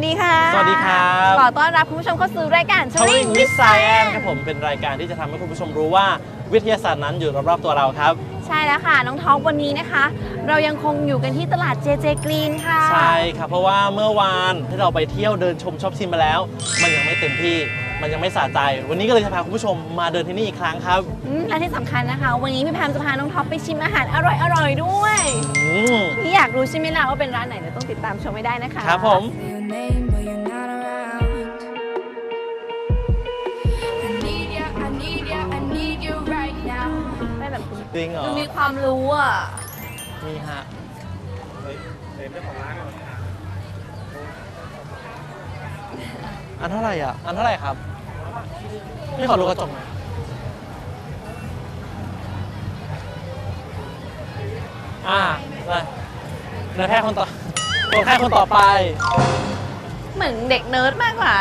สวัสดีค่ะ สวัสดีครับขอต้อนรับคุณผู้ชมเข้าสู่รายการ Touring Touring with with Science Science ครับผมเป็นรายการที่จะทำให้คุณผู้ชมรู้ว่าวิทยาศาสตร์นั้นอยู่รอบๆตัวเราครับ ใช่แล้วค่ะ น้องท็อปวันนี้นะคะ เรายังคงอยู่กันที่ตลาด JJ Green ค่ะ ใช่ครับเพราะว่าเมื่อวานที่เราไปเที่ยวเดินชมช็อปชิมมาแล้ว มันยังไม่เต็มที่ มันยังไม่สะใจ วันนี้ก็เลยจะพาคุณผู้ชมมาเดินที่นี่อีกครั้งครับอืมและที่สำคัญนะคะ วันนี้พี่แพมจะพาน้องท็อปไปชิมอาหารอร่อยๆด้วยอืมพี่อยากรู้ใช่ไหมล่ะว่าเป็นร้านไหนเดี๋ยวต้องติดตามชมไม่ได้นะคะครับผม your name, but you're not around. I need ya, I need ya, I need you right now. ไม่แบบจริงเหรอ ดูมีความรู้อะนี่ฮะอันเท่าไหร่อะ อันเท่าไหร่ครับ พี่ขอดูกระจกหน่อยอ่าไปเนื้อแพทย์คนต่อตัวแพทย์คนต่อไป เหมือนเด็กเนิร์ดมากกว่า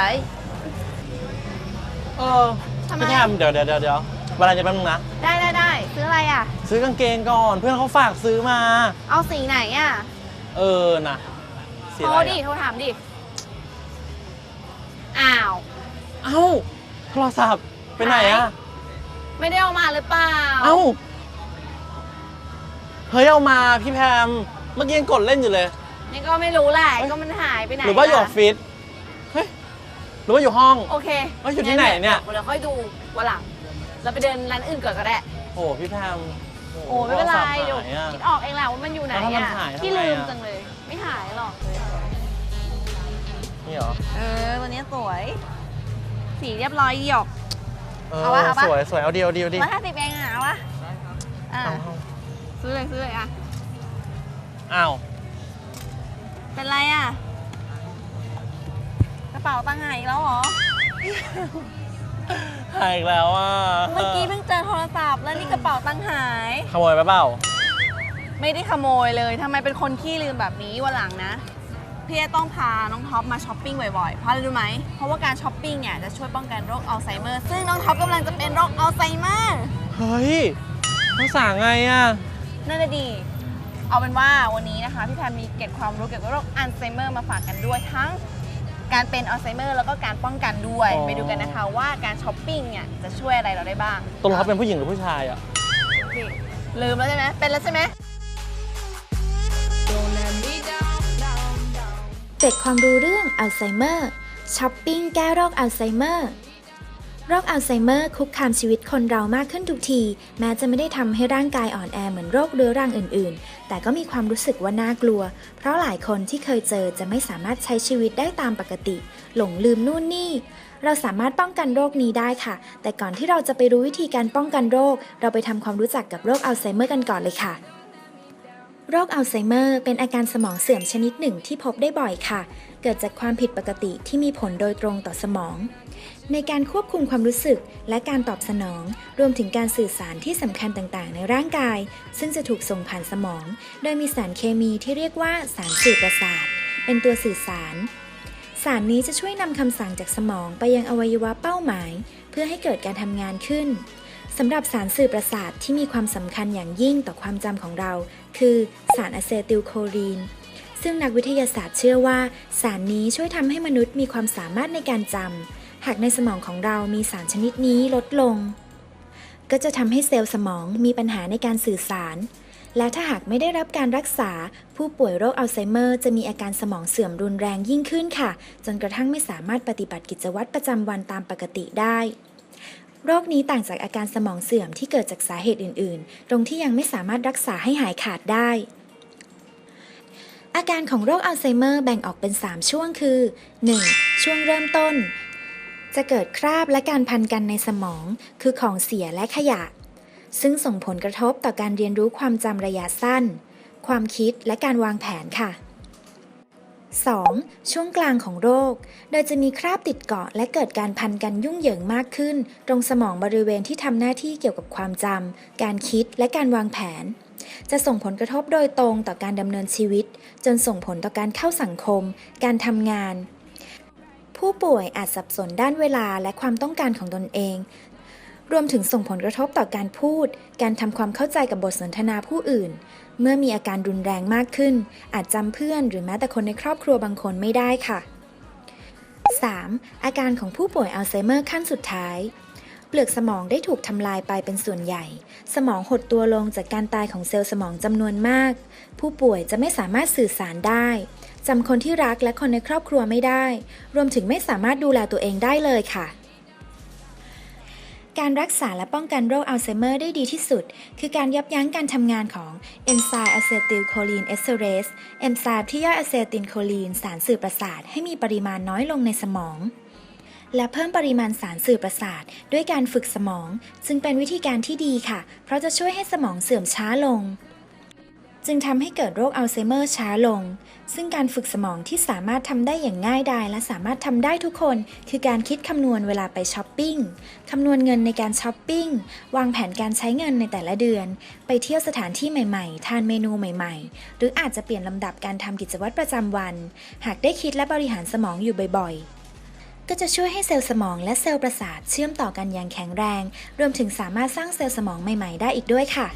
เออทำไม พี่แทมเดี๋ยวเดี๋ยวเดี๋ยวเดี๋ยวเวลาจะแป๊บนึงนะ ได้ได้ได้ซื้ออะไรอะ ซื้อกางเกงก่อน เพื่อนเขาฝากซื้อมา เอาสีไหนอะเออนะสีโทอะไรรดิอะโทรถามดิ อ้าว เอ้า โทรศัพท์ไปไหนอะไม่ได้เอามาหรือเปล่า เอ้า เฮ้ยเอามาพี่แพมเมื่อกี้ยังกดเล่นอยู่เลย นี่ก็ไม่รู้แหละก็มันหายไปไหนหรือว่าอยู่ออฟฟิศเฮ้ยหรือว่าอยู่ห้อง โอเคเอ้ยอยู่ที่ไหนเนี่ย เดี๋ยวค่อยดูวันหลังเราไปเดินร้านอื่นก่อนก็ได้ โอ้พี่แพมโอ้ไม่เป็นไรโทศัพท์เดี๋ยวหายอะคิดออกเองแหละว่ามันอยู่ไหนแล้วถ้ามันอะหายทำไงอะที่ลืมจังเลย ไม่หายหรอกนี่เหรอ เออตัวนี้สวย สีเรียบร้อยหยก เออเอาวะเอาวะ สวยสวยเอาดีเอาดีเอาดีร้อยห้าสิบเองอะเอาวะอะเอาเอาซื้อเลยซื้อเลยอะ อ้าวเป็นไรอะ กระเป๋าตังค์หายอีกแล้วเหรอ หายอีกแล้วอะเมื่อกี้เพิ่งเจอโทรศัพท์แล้วนี่กระเป๋าตังค์หาย ขโมยไปเปล่า ไม่ได้ขโมยเลยทำไมเป็นคนขี้ลืมแบบนี้วันหลังนะ พี่จะต้องพาน้องท็อปมาช้อปปิ้งบ่อยๆ เพราะอะไรรู้ไหม เพราะว่าการช้อปปิ้งเนี่ยจะช่วยป้องกันโรคอัลไซเมอร์ ซึ่งน้องท็อปกำลังจะเป็นโรคอัลไซเมอร์ เฮ้ยภาษาไงอะ นั่นน่ะดี เอาเป็นว่าวันนี้นะคะ พี่แพมมีเกร็ดความรู้เกี่ยวกับโรคอัลไซเมอร์มาฝากกันด้วยทั้งการเป็นอัลไซเมอร์แล้วก็การป้องกันด้วย อ๋อ ไปดูกันนะคะว่าการช้อปปิ้งเนี่ยจะช่วยอะไรเราได้บ้างตกลงเขาเป็นผู้หญิงหรือผู้ชายอะ นี่ลืมแล้วใช่ไหมเป็นแล้วใช่ไหม เกร็ดความรู้เรื่องอัลไซเมอร์ช้อปปิ้งแก้โรคอัลไซเมอร์โรคอัลไซเมอร์คุกคามชีวิตคนเรามากขึ้นทุกที แม้จะไม่ได้ทำให้ร่างกายอ่อนแอเหมือนโรคเรื้อรังอื่น ๆ แต่ก็มีความรู้สึกว่าน่ากลัว เพราะหลายคนที่เคยเจอจะไม่สามารถใช้ชีวิตได้ตามปกติ หลงลืมนู่นนี่ เราสามารถป้องกันโรคนี้ได้ค่ะ แต่ก่อนที่เราจะไปรู้วิธีการป้องกันโรค เราไปทำความรู้จักกับโรคอัลไซเมอร์กันก่อนเลยค่ะ โรคอัลไซเมอร์เป็นอาการสมองเสื่อมชนิดหนึ่งที่พบได้บ่อยค่ะ เกิดจากความผิดปกติที่มีผลโดยตรงต่อสมอง ในการควบคุมความรู้สึกและการตอบสนอง รวมถึงการสื่อสารที่สำคัญต่างๆ ในร่างกาย ซึ่งจะถูกส่งผ่านสมอง โดยมีสารเคมีที่เรียกว่าสารสื่อประสาท เป็นตัวสื่อสาร สารนี้จะช่วยนำคำสั่งจากสมองไปยังอวัยวะเป้าหมาย เพื่อให้เกิดการทำงานขึ้น สำหรับสารสื่อประสาทที่มีความสำคัญอย่างยิ่งต่อความจำของเรา คือสารอะเซติลโคลีน ซึ่งนักวิทยาศาสตร์เชื่อว่า สารนี้ช่วยทำให้มนุษย์มีความสามารถในการจำ หากในสมองของเรามีสารชนิดนี้ลดลง ก็จะทำให้เซลล์สมองมีปัญหาในการสื่อสาร และถ้าหากไม่ได้รับการรักษา ผู้ป่วยโรคอัลไซเมอร์ จะมีอาการสมองเสื่อมรุนแรงยิ่งขึ้นค่ะ จนกระทั่งไม่สามารถปฏิบัติกิจวัตรประจำวันตามปกติได้ โรคนี้ต่างจากอาการสมองเสื่อมที่เกิดจากสาเหตุอื่น ๆ ตรงที่ยังไม่สามารถรักษาให้หายขาดได้ อาการของโรคอัลไซเมอร์แบ่งออกเป็น 3 ช่วงคือ 1. ช่วงเริ่มต้น จะเกิดคราบและการพันกันในสมอง คือของเสียและขยะ ซึ่งส่งผลกระทบต่อการเรียนรู้ความจำระยะสั้น ความคิดและการวางแผนค่ะ 2. ช่วงกลางของโรค โดยจะมีคราบติดเกาะและเกิดการพันกันยุ่งเหยิงมากขึ้น ตรงสมองบริเวณที่ทำหน้าที่เกี่ยวกับความจำ การคิดและการวางแผน จะส่งผลกระทบโดยตรงต่อการดำเนินชีวิต จนส่งผลต่อการเข้าสังคม การทำงาน ผู้ป่วยอาจสับสนด้านเวลาและความต้องการของตนเอง รวมถึงส่งผลกระทบต่อการพูด การทำความเข้าใจกับบทสนทนาผู้อื่น เมื่อมีอาการรุนแรงมากขึ้น อาจจำเพื่อนหรือแม้แต่คนในครอบครัวบางคนไม่ได้ค่ะ 3. อาการของผู้ป่วยอัลไซเมอร์ขั้นสุดท้าย เปลือกสมองได้ถูกทำลายไปเป็นส่วนใหญ่ สมองหดตัวลงจากการตายของเซลล์สมองจำนวนมาก ผู้ป่วยจะไม่สามารถสื่อสารได้จำคนที่รักและคนในครอบครัวไม่ได้ รวมถึงไม่สามารถดูแลตัวเองได้เลยค่ะ การรักษาและป้องกันโรคอัลไซเมอร์ได้ดีที่สุด คือการยับยั้งการทำงานของเอนไซม์อะเซติลโคลีนเอสเทอเรสเอนไซม์ที่ย่อยอะเซติลโคลีนสารสื่อประสาทให้มีปริมาณน้อยลงในสมอง และเพิ่มปริมาณสารสื่อประสาท ด้วยการฝึกสมอง ซึ่งเป็นวิธีการที่ดีค่ะ เพราะจะช่วยให้สมองเสื่อมช้าลง จึงทำให้เกิดโรคอัลไซเมอร์ช้าลง ซึ่งการฝึกสมองที่สามารถทำได้อย่างง่ายดายและสามารถทำได้ทุกคน คือการคิดคำนวณเวลาไปช้อปปิ้ง คำนวณเงินในการช้อปปิ้ง วางแผนการใช้เงินในแต่ละเดือน ไปเที่ยวสถานที่ใหม่ๆ ทานเมนูใหม่ๆ หรืออาจจะเปลี่ยนลำดับการทำกิจวัตรประจำวัน หากได้คิดและบริหารสมองอยู่บ่อยๆก็จะช่วยให้เซลล์สมองและเซลล์ประสาทเชื่อมต่อกันอย่างแข็งแรง รวมถึงสามารถสร้างเซลล์สมองใหม่ ๆ ได้อีกด้วยค่ะ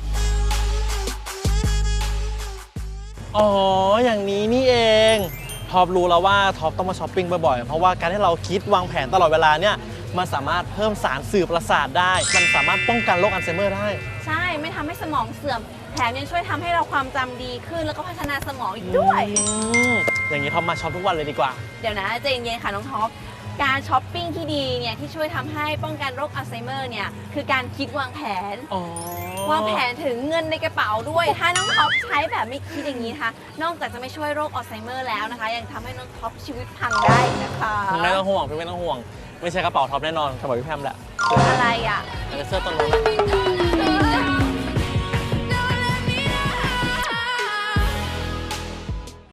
อ๋อ อย่างนี้นี่เองท็อปรู้แล้วว่าท็อปต้องมาช้อปปิ้งบ่อยๆ เพราะว่าการที่เราคิดวางแผนตลอดเวลาเนี่ย มันสามารถเพิ่มสารสื่อประสาทได้ มันสามารถป้องกันโรคอัลไซเมอร์ได้ ใช่ ไม่ทำให้สมองเสื่อม แถมยังช่วยทำให้เราความจำดีขึ้น แล้วก็พัฒนาสมองอีกด้วย อืมอย่างนี้ท็อปมาช็อปทุกวันเลยดีกว่า เดี๋ยวนะใจเย็นๆค่ะน้องท็อป การช้อปปิ้งที่ดีเนี่ยที่ช่วยทำให้ป้องกันโรคอัลไซเมอร์เนี่ยคือการคิดวางแผน อ๋อ วางแผนถึงเงินในกระเป๋าด้วย ถ้าน้องท็อปใช้แบบไม่คิดอย่างนี้นะคะ นอกจากจะไม่ช่วยโรคอัลไซเมอร์แล้วนะคะ ยังทำให้น้องท็อปชีวิตพังได้อีกนะคะไม่ต้องห่วงพี่ไม่ต้องห่วง ไม่ใช่กระเป๋าท็อปแน่นอนกระเป๋าพี่แพมแหละ อะไรอะ อันนี้เสื้อตัวนู้นนะ